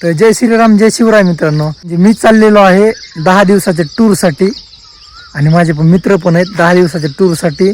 तर जय श्रीराम जय शिवराय मित्रांनो. म्हणजे मी चाललेलो आहे दहा दिवसाच्या टूरसाठी आणि माझे पण मित्र पण आहेत दहा दिवसाच्या टूरसाठी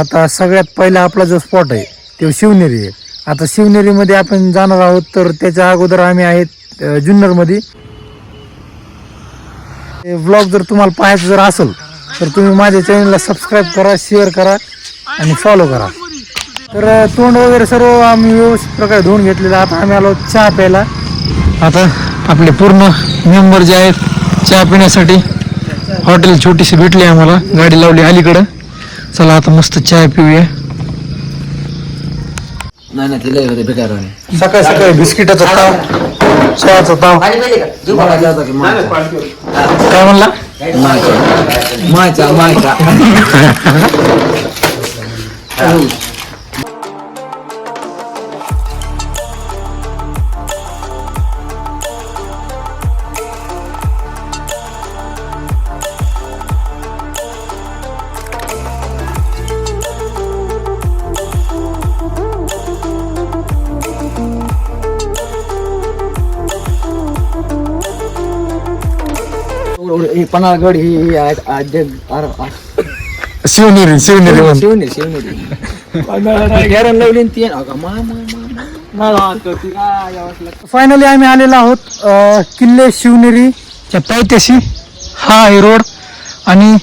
आता सगळ्यात पहिला आपला जो स्पॉट आहे तो शिवनेरी आहे. आता शिवनेरीमध्ये आपण जाणार आहोत तर त्याच्या अगोदर आम्ही आहेत जुन्नरमध्ये. व्लॉग जर तुम्हाला पाहायचं जर असेल तर तुम्ही माझ्या चॅनलला सबस्क्राईब करा शेअर करा आणि फॉलो करा. तर तोंड वगैरे सर्व आम्ही व्यवस्थित प्रकारे धुवून घेतलेलं. आता आम्ही आलो चहा प्यायला. आता आपले पूर्ण मेंबर जे आहेत चहा पिण्यासाठी हॉटेल छोटीशी भेटली आम्हाला गाडी लावली अलीकडं. चला आता मस्त चहा पिऊया. नाही नाही तिला होते बेकार म्हणे सकाळी सकाळी बिस्किटाचा ताव चहाचा ताव. काय म्हणला? मायचा मायचा हे पन्हाळगड ही ही आज- शिवनेरी शिवनेरी शिवनेरी शिवनेरी गॅरन लावली आणि ती अगं, मा- मा- मा- मा- मा- तो ती काय यावंच लागतं. फायनली आम्ही आलेलो आहोत अं, किल्ले शिवनेरीच्या पायथ्याशी हा आहे रोड आणि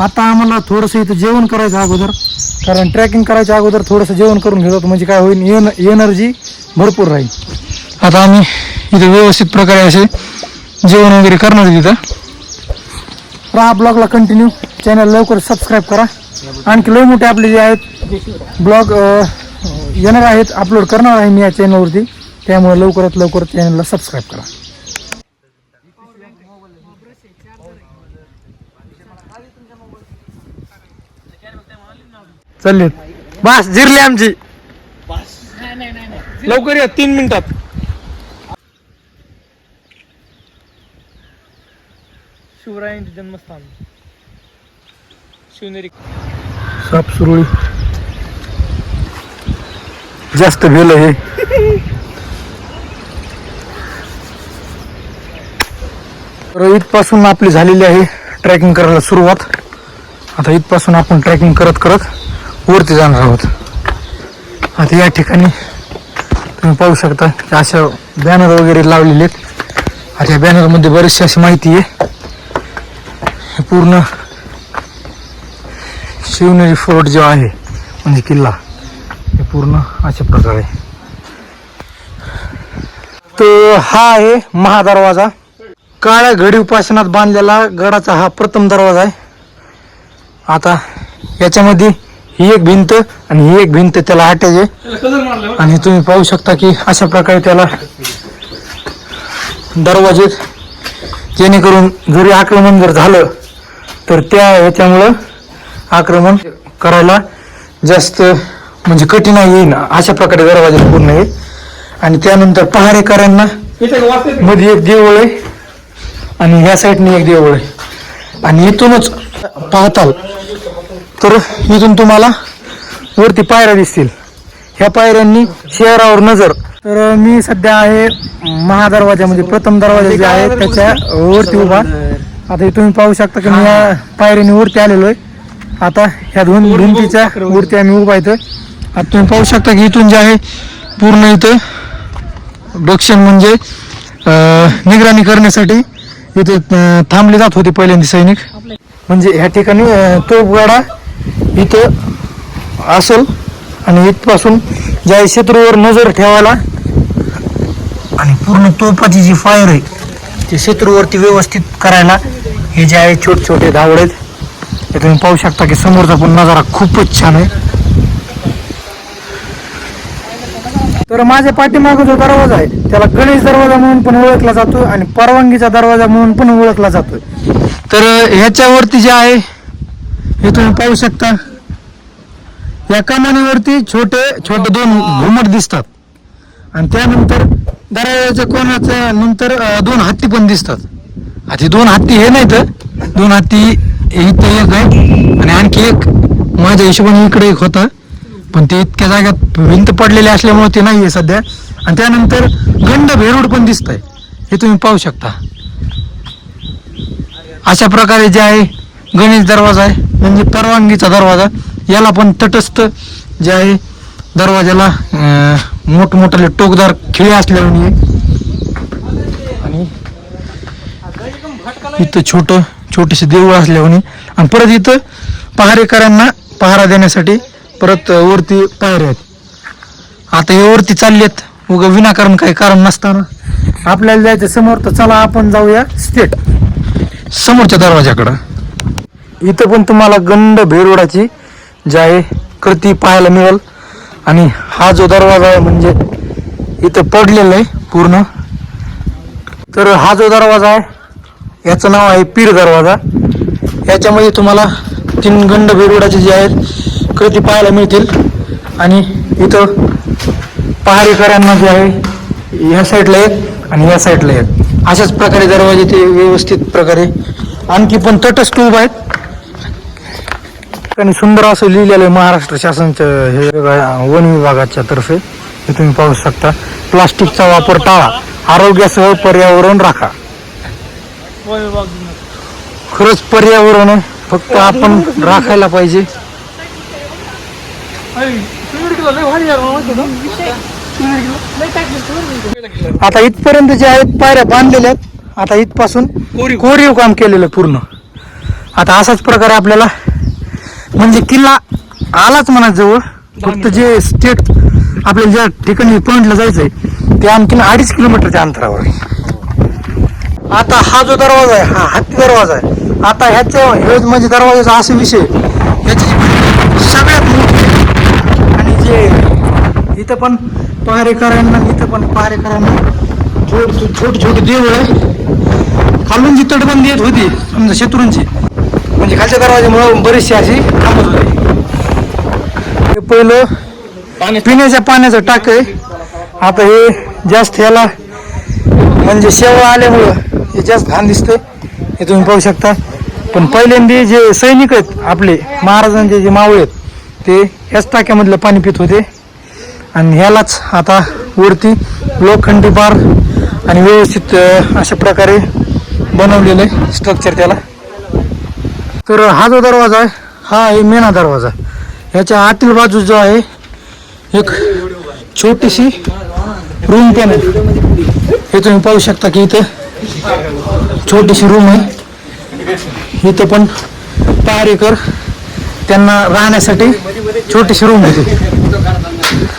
आता आम्हाला थोडंसं इथं जेवण करायचं अगोदर कारण ट्रॅकिंग करायच्या अगोदर थोडंसं जेवण करून घेतो म्हणजे काय होईल एन एनर्जी भरपूर राहील आता आम्ही इथं व्यवस्थित प्रकारे असे जेवण वगैरे करणार तिथं राहा ब्लॉगला कंटिन्यू चॅनल लवकर सबस्क्राईब करा. आणखी लय मोठे आपले जे आहेत ब्लॉग येणार आहेत अपलोड करणार आहे मी या चॅनलवरती त्यामुळे लवकरात लवकर चॅनलला सबस्क्राईब करा. चालले. बस जिरली आमची. लवकर या तीन मिनिटात. शिवरायांचे जन्मस्थान शिवनेरी साप सुरळी जास्त भेल हे तर इथपासून आपली झालेली आहे ट्रॅकिंग करायला सुरुवात. आता इथपासून आपण ट्रॅकिंग करत करत वरती जाणार आहोत. आता या ठिकाणी तुम्ही पाहू शकता की अशा बॅनर वगैरे लावलेले आहेत. आता या बॅनरमध्ये बरीचशी अशी माहिती आहे. पूर्ण शिवनेरी फोर्ट जो आहे म्हणजे किल्ला हे पूर्ण अशा प्रकारे. तर हा आहे महादरवाजा. काळ्या घडी उपासनात बांधलेला गडाचा हा प्रथम दरवाजा आहे. आता याच्यामध्ये ही एक भिंत आणि ही एक भिंत त्याला अटॅच आहे. आणि तुम्ही पाहू शकता की अशा प्रकारे त्याला दरवाजेत जेणेकरून जरी आक्रमण जर झालं तर त्या ह्याच्यामुळं आक्रमण करायला जास्त म्हणजे कठीण येईल अशा प्रकारे दरवाजा पूर्ण आहे आणि त्यानंतर पहारेकऱ्यांना मध्ये एक देऊळ आहे आणि ह्या साईडने एक देऊळ आहे. आणि इथूनच पाहताल तर इथून तुम्हाला वरती पायऱ्या दिसतील. ह्या पायऱ्यांनी शहरावर नजर. तर मी सध्या आहे महादरवाजा म्हणजे प्रथम दरवाजा जे आहे त्याच्या वरती उभा. आता हे तुम्ही पाहू शकता की मी या पायऱ्याने वरती आलेलो आहे आता ह्या दोन भिंतीच्या वरती आम्ही उभा इथं. आता तुम्ही पाहू शकता की इथून जे आहे पूर्ण इथं बक्षण म्हणजे निगराणी करण्यासाठी इथे थांबले जात होते पहिल्यांदा सैनिक. म्हणजे ह्या ठिकाणी अं, तोफगाडा इथं असेल आणि इथपासून ज्या शत्रूवर नजर ठेवायला आणि पूर्ण तोफाची जी फायर आहे ते शत्रूवरती व्यवस्थित करायला हे जे आहे छोटे छोटे धावड आहेत हे तुम्ही पाहू शकता की समोरचा पण नजारा खूपच छान आहे. तर माझ्या पाठीमाग जो दरवाजा आहे त्याला गणेश दरवाजा म्हणून पण ओळखला जातो आणि परवानगीचा दरवाजा म्हणून पण ओळखला जातोय. तर ह्याच्यावरती जे आहे हे तुम्ही पाहू शकता. या कमानीवरती छोटे छोटे दोन घुमट दिसतात. आणि त्यानंतर दरवाजाच्या कोणाच्या नंतर दोन हत्ती पण दिसतात. आता हे दोन हत्ती हे नाहीत. दोन हत्ती इथं एक आहे. आणि आणखी एक माझ्या हिशोबाने इकडे एक होता. पण ते इतक्या जाग्यात भिंत पडलेली असल्यामुळे ते नाही आहे सध्या. आणि त्यानंतर गंड भेरूड पण दिसत आहे हे तुम्ही पाहू शकता. अशा प्रकारे जे आहे गणेश दरवाजा आहे. म्हणजे परवानगीचा दरवाजा. याला पण तटस्थ जे आहे दरवाजाला मोठमोठाले टोकदार खिळे असल्यामुळे आणि इथं छोट छोटेसे देऊळ असल्याने आणि परत इथं पहारेकरांना पहारा देण्यासाठी परत वरती पायऱ्या आहेत. आता हे वरती चालले आहेत उगं विनाकारण काही कारण नसताना. आपल्याला जायचं समोर तर चला आपण जाऊया स्टेट समोरच्या दरवाजाकडं इथं पण तुम्हाला गंड भेरोडाची जी आहे कृती पाहायला मिळेल. आणि हा जो दरवाजा आहे म्हणजे इथं पडलेला आहे पूर्ण. तर हा जो दरवाजा आहे याचं नाव आहे पीर दरवाजा. याच्यामध्ये तुम्हाला तीन गंड बेरुडाचे जे आहेत कृती पाहायला मिळतील. आणि इथं पहारेकरांना जे आहे ह्या साईडला आहेत आणि या साईडला आहेत अशाच प्रकारे दरवाजे ते व्यवस्थित प्रकारे. आणखी पण तटस ट्यूब आहेत. आणि सुंदर असं लिहिलेलं आहे महाराष्ट्र शासनचं हे वन विभागाच्या तर्फे. हे तुम्ही पाहू शकता. प्लास्टिकचा वापर टाळा. आरोग्यासह पर्यावरण राखा. खरंच पर्यावरण आहे. फक्त आपण राखायला पाहिजे? आता इथपर्यंत जे आहेत पायऱ्या बांधलेल्या आहेत. आता इथपासून कोरीव. काम केलेलं आहे पूर्ण. आता असाच प्रकारे आपल्याला. म्हणजे किल्ला आलाच म्हणा जवळ. फक्त जे स्टेट आपल्याला ज्या ठिकाणी पॉइंटला जायचंय ते आणखीन अडीच किलोमीटरच्या अंतरावर आहे. आता हा जो दरवाजा आहे हा हत्ती दरवाजा आहे. आता ह्याच्या हे म्हणजे दरवाजाचा असा विषय ह्याची सगळ्यात मोठी. आणि जे इथं पण पहारेकरांना इथं पण पहारेकरांना छोट छोटे छोटे देऊळ आहे. खालून जी तटबंदी येत होती समजा शत्रूंची म्हणजे खालच्या दरवाजामुळे बरीचशी अशी थांबत होती हे पहिलं पिण्याच्या पाण्याचं टाक आहे. आता हे जास्त ह्याला म्हणजे शेवळ आल्यामुळं हे जास्त घाण दिसतंय हे तुम्ही पाहू शकता. पण पहिल्यांदा जे सैनिक आहेत आपले महाराजांचे जे मावळे आहेत ते ह्याच टाक्यामधलं पाणी पित होते. आणि ह्यालाच आता वरती लोखंडी बार आणि व्यवस्थित अशा प्रकारे बनवलेलं आहे स्ट्रक्चर त्याला. तर हा जो दरवाजा आहे हा आहे मेना दरवाजा. ह्याच्या आतील बाजू जो आहे एक छोटीशी रूम पण हे तुम्ही पाहू शकता की इथं छोटीशी रूम आहे. इथं पण पहारेकर त्यांना राहण्यासाठी छोटीशी रूम होती.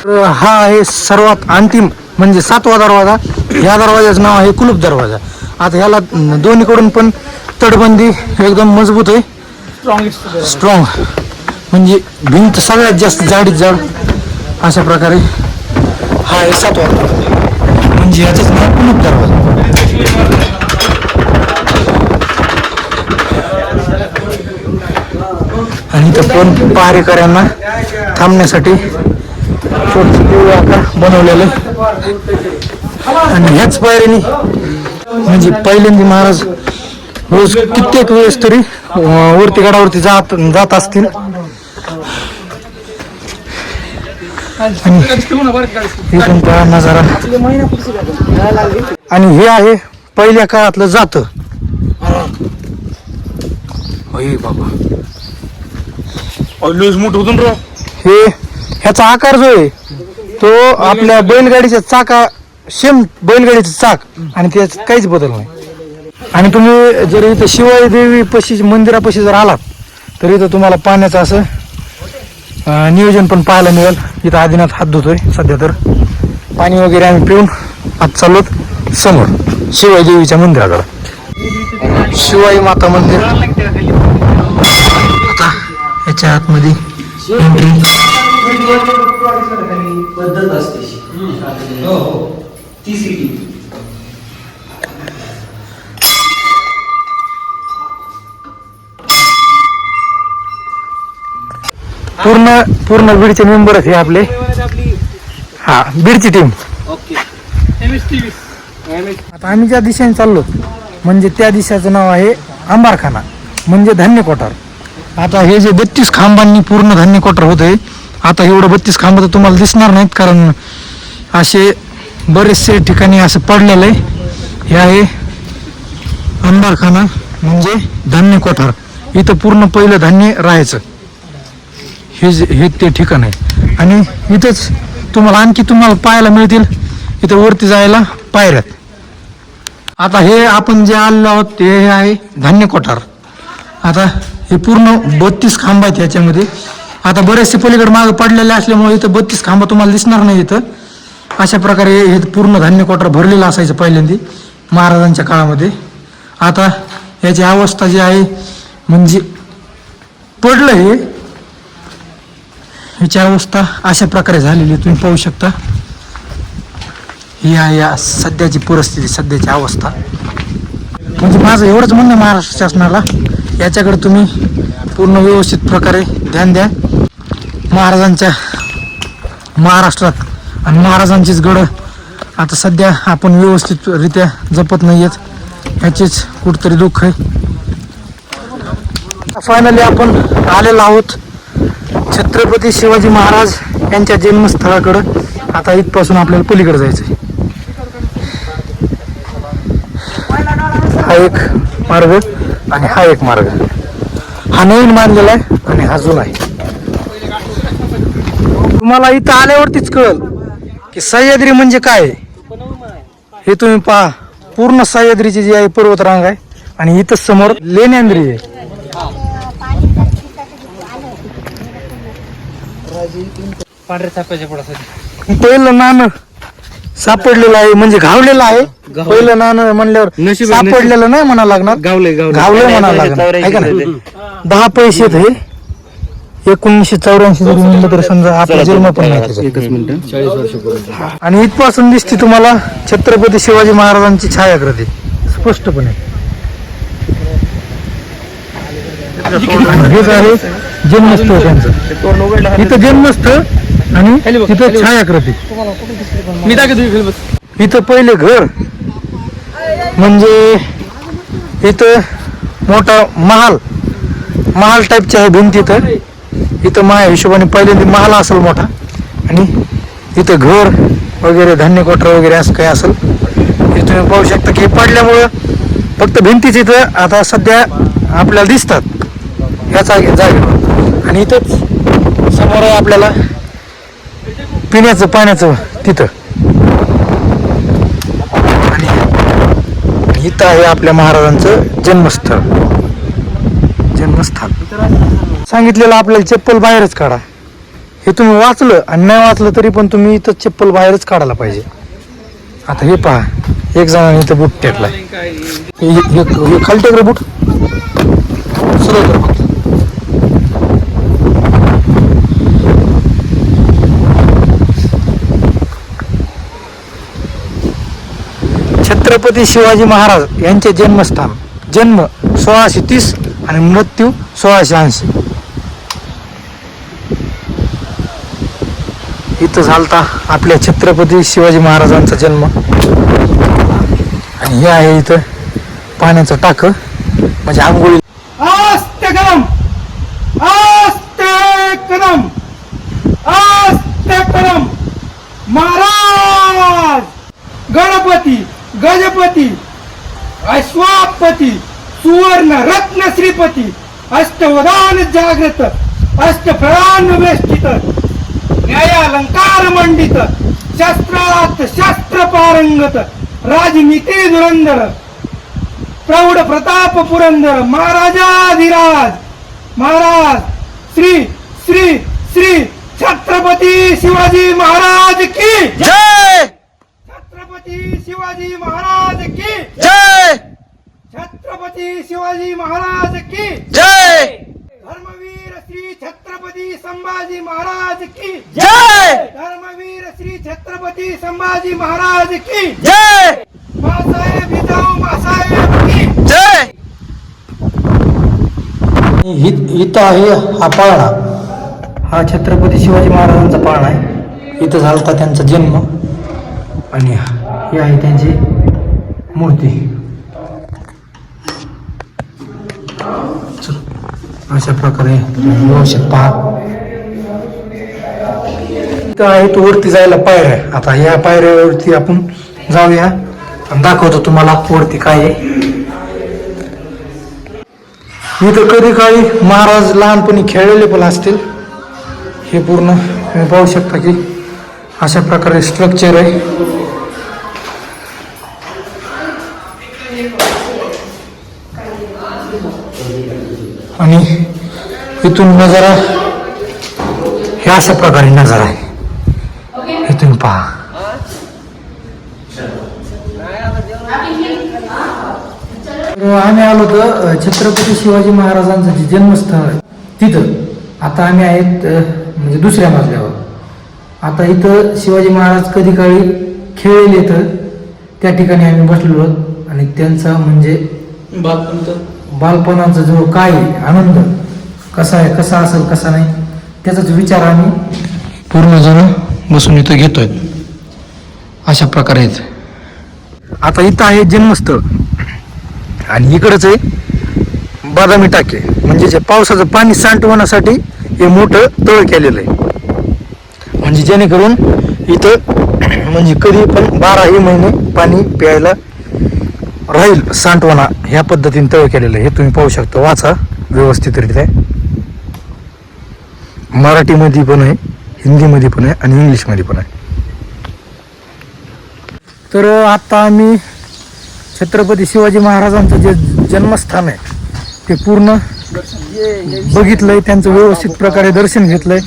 हा आहे सर्वात अंतिम म्हणजे सातवा दरवाजा. ह्या दरवाजाचं नाव आहे कुलूप दरवाजा. आता ह्याला दोन्हीकडून पण तटबंदी एकदम मजबूत आहे. स्ट्रॉंग म्हणजे भिंत सगळ्यात जास्त जाडीत जाड. अशा प्रकारे हा आहे सातवा दरवाजा. म्हणजे याचंच नाव कुलूप दरवाजा. आणि इथं पण पहारेकऱ्यांना थांबण्यासाठी देऊळ आकार बनवलेले आणि ह्याच पायरीने म्हणजे पहिल्यांदा महाराज रोज कित्येक वेळेस तरी वरती गडावरती जात जात असतील. आणि पहा नजारा आणि हे आहे पहिल्या काळातलं जात. बाबा. लयच मोठं हे ह्याचा आकार जो आहे तो आपल्या बैलगाडीच्या चाका सेम बैलगाडीचं चाक. आणि त्याच्यात काहीच बदल नाही. आणि तुम्ही जर इथं शिवाई देवी पशी मंदिरापाशी जर आलात तर इथं तुम्हाला पाण्याचं असं नियोजन पण पाहायला मिळेल. इथं आदिनाथ हात धुतोय सध्या तर. पाणी वगैरे आम्ही पिऊन आज चाललोत समोर शिवाई देवीच्या मंदिराकडं. शिवाई माता मंदिर. आता याच्या आतमध्ये एंट्री पद्धत असते. हो, हो. पूर्ण पूर्ण बीडचे मेंबर हे आपले. हा बीडची टीम आता आम्ही ज्या दिशेने चाललो म्हणजे त्या दिशेचं नाव आहे आंबारखाना म्हणजे धान्य कोठार. आता हे जे बत्तीस खांबांनी पूर्ण धान्य कोठार होत आहे आता एवढं बत्तीस खांब तर तुम्हाला दिसणार नाहीत कारण असे बरेचसे ठिकाणी असं पडलेलं आहे. हे आहे अंबारखाना म्हणजे धान्य कोठार. इथं पूर्ण पहिलं धान्य राहायचं. हे जे हे ते ठिकाण आहे. आणि इथंच तुम्हाला आणखी तुम्हाला पाहायला मिळतील. इथं वरती जायला पायऱ्यात आता हे आपण जे आलेलो आहोत ते हे आहे धान्य कोठार. आता हे पूर्ण बत्तीस खांब आहेत याच्यामध्ये. आता बरेचसे पलीकडे मागे पडलेले असल्यामुळे इथं बत्तीस खांब तुम्हाला दिसणार नाही इथं. अशा प्रकारे हे पूर्ण धान्य कोठार भरलेलं असायचं पहिल्यांदी महाराजांच्या काळामध्ये. आता याची अवस्था जी आहे म्हणजे पडलं हे ह्याची अवस्था अशा प्रकारे झालेली आहे. तुम्ही पाहू शकता. ही आहे या सध्याची परिस्थिती सध्याची अवस्था. म्हणजे माझं एवढंच म्हणणं महाराष्ट्र शासनाला. याच्याकडे तुम्ही पूर्ण व्यवस्थित प्रकारे ध्यान द्या. महाराजांच्या महाराष्ट्रात आणि महाराजांचीच गड आता सध्या आपण व्यवस्थितरित्या जपत नाही आहेत ह्याचेच कुठतरी दुःख आहे. फायनली आपण आलेलो आहोत. छत्रपती शिवाजी महाराज यांच्या जन्मस्थळाकडं आता इथपासून आपल्याला पलीकडे जायचं आहे हा एक मार्ग आणि हा एक मार्ग. हा नवीन बांधलेला आहे आणि हा जुना आहे. तुम्हाला इथं आल्यावरतीच कळल की सह्याद्री म्हणजे काय? हे तुम्ही पहा. पूर्ण सह्याद्रीची जी आहे पर्वतरांग आहे आणि इथं समोर लेण्यांद्री आहे. पांढऱ्या पुढासाठी पहिलं नाणं सापडलेलं आहे म्हणजे घावलेलं आहे. पहिलं नाणं म्हणल्यावर नशीब सापडलेलं नाही म्हणा लागणार. गावले घावले. म्हणा लागणार. आहे का नाही दहा पैसे आहेत हे. एकोणीसशे चौऱ्याऐंशी जरी म्हणलं तर समजा आपला जन्म पण नाही त्याच्यात. एकच मिनिट. आणि इथपासून दिसते तुम्हाला छत्रपती शिवाजी महाराजांची छायाकृती स्पष्टपणे. हेच आहे जन्मस्थळ त्यांचं. इथं जन्मस्थळ आणि तिथं छायाकृती. मी दाखवतो इथं पहिले घर म्हणजे इथं मोठा महाल. महाल टाईपच्या आहे भिंत इथं. इथं माझ्या हिशोबाने पहिल्यांदा महाल असेल मोठा. आणि इथं घर वगैरे धान्य कोठरा वगैरे असं काही असेल. हे तुम्ही पाहू शकता की पडल्यामुळं फक्त भिंतीच इथं आता सध्या आपल्याला दिसतात. ह्या जागे. जागेवर आणि इथंच समोर आहे आपल्याला पिण्याचं पाण्याचं तिथं. आणि इथं आहे आपल्या महाराजांचं जन्मस्थळ. जन्मस्थान. सांगितलेलं आपल्याला चप्पल बाहेरच काढा. हे तुम्ही वाचलं आणि नाही वाचलं तरी पण तुम्ही इथं चप्पल बाहेरच काढायला पाहिजे. आता हे पहा एक जणांनी इथं बूट टेकला हे खाली टेकलं बूट. सरळ छत्रपती शिवाजी महाराज यांचे जन्मस्थान जन्म सोळाशे तीस आणि मृत्यू सोळाशे ऐंशी. इथं झालता आपल्या छत्रपती शिवाजी महाराजांचा जन्म. आणि हे आहे इथं पाण्याचं टाक म्हणजे आंघोळी महाराज! गणपती! गजपती अश्वापती सुवर्ण रत्न श्रीपती अष्टवदान जागृत अष्टफळान वेष्टित न्यायालंकार मंडित शस्त्रात शस्त्र पारंगत राजनीती धुरंधर प्रौढ प्रताप पुरंदर महाराजाधिराज महाराज श्री श्री श्री छत्रपती शिवाजी महाराज की जय! छत्रपती शिवाजी महाराज की जय! छत्रपती शिवाजी महाराज की जय! धर्मवीर श्री छत्रपती संभाजी महाराज की जय! धर्मवीर श्री छत्रपती संभाजी महाराज की जय! मासाहेब जिजाऊ मासाहेब की जय! इथं आहे हा पाळणा. हा छत्रपती शिवाजी महाराजांचा पाळणा आहे. इथं झालता त्यांचा जन्म. आणि ही आहे त्यांची मूर्ती. चल, अशा प्रकारे पहा. आहे तो वरती जायला पायऱ्या आता या पायऱ्यावरती आपण जाऊया. आणि दाखवतो तुम्हाला वरती काय आहे. इथं कधी काळी महाराज लहानपणी खेळलेले पण असतील. हे पूर्ण तुम्ही पाहू शकता की अशा प्रकारे स्ट्रक्चर आहे. आणि इथून नजारा हे अशा प्रकारे नजारा आहे. इथून पहा. आम्ही आलो तर छत्रपती शिवाजी महाराजांचं जे जन्मस्थळ आहे तिथं. आता आम्ही आहेत म्हणजे दुसऱ्या मजल्यावर. आता इथं शिवाजी महाराज कधी काळी खेळले तर त्या ठिकाणी आम्ही बसलेलो आणि त्यांचा म्हणजे बालपणाचा जो काय आहे, आनंद. कसा आहे? कसा असेल कसा नाही? त्याचाच विचार आम्ही पूर्ण जण बसून इथं घेतोय. अशा प्रकारे आहेत. आता इथं आहे जन्मस्थळ. आणि इकडंच आहे बदामी टाके. म्हणजे जे पावसाचं पाणी सांडवण्यासाठी हे मोठं तळ केलेलं आहे. म्हणजे जेणेकरून इथं म्हणजे कधी पण बाराही महिने पाणी प्यायला राहील सांडवणा ह्या पद्धतीने तळ केलेलं आहे. हे तुम्ही पाहू शकता. वाचा व्यवस्थितरित्या मराठीमध्ये पण आहे हिंदीमध्ये पण आहे आणि इंग्लिशमध्ये पण आहे. तर आता आम्ही छत्रपती शिवाजी महाराजांचं जे जन्मस्थान आहे ते पूर्ण बघितलंय त्यांचं व्यवस्थित प्रकारे दर्शन घेतलंय.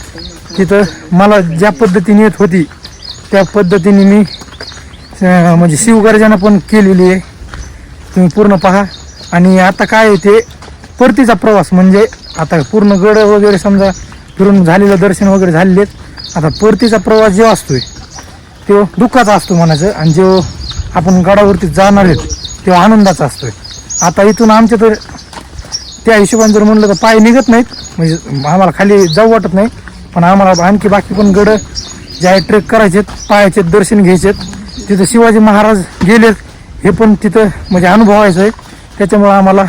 तिथं मला ज्या पद्धतीने येत होती त्या पद्धतीने मी म्हणजे शिवगर्जना पण केलेली आहे. तुम्ही पूर्ण पहा. आणि आता काय आहे ते परतीचा प्रवास म्हणजे आता पूर्ण गड वगैरे समजा फिरून झालेलं दर्शन वगैरे झालेले आहेत आता परतीचा प्रवास जो असतोय तो दुःखाचा असतो म्हणायचं. आणि जो आपण गडावरती जाणार आहेत तेव्हा आनंदाचा असतोय. आता इथून आमच्या तर त्या हिशोबाने जर म्हणलं तर पाय निघत नाहीत. म्हणजे आम्हाला खाली जाऊ वाटत नाही. पण आम्हाला आणखी बाकी पण गड जे आहे ट्रेक करायचेत पायाचे दर्शन घ्यायचेत. तिथं शिवाजी महाराज गेलेत. हे पण तिथं म्हणजे अनुभवायचं आहे त्याच्यामुळं आम्हाला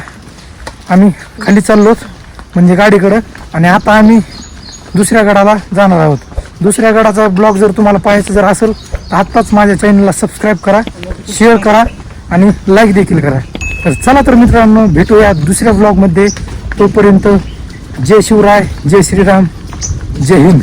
आम्ही खाली चाललोच म्हणजे गाडीकडं. आणि आता आम्ही दुसऱ्या गडाला जाणार आहोत. दुसऱ्या गडाचा ब्लॉग जर तुम्हाला पाहायचं जर असेल तर आत्ताच माझ्या चॅनलला सबस्क्राईब करा शेअर करा आणि लाईक देखील करा. तर चला तर मित्रांनो भेटूया दुसऱ्या ब्लॉगमध्ये तोपर्यंत जय शिवराय जय श्रीराम जय हिंद.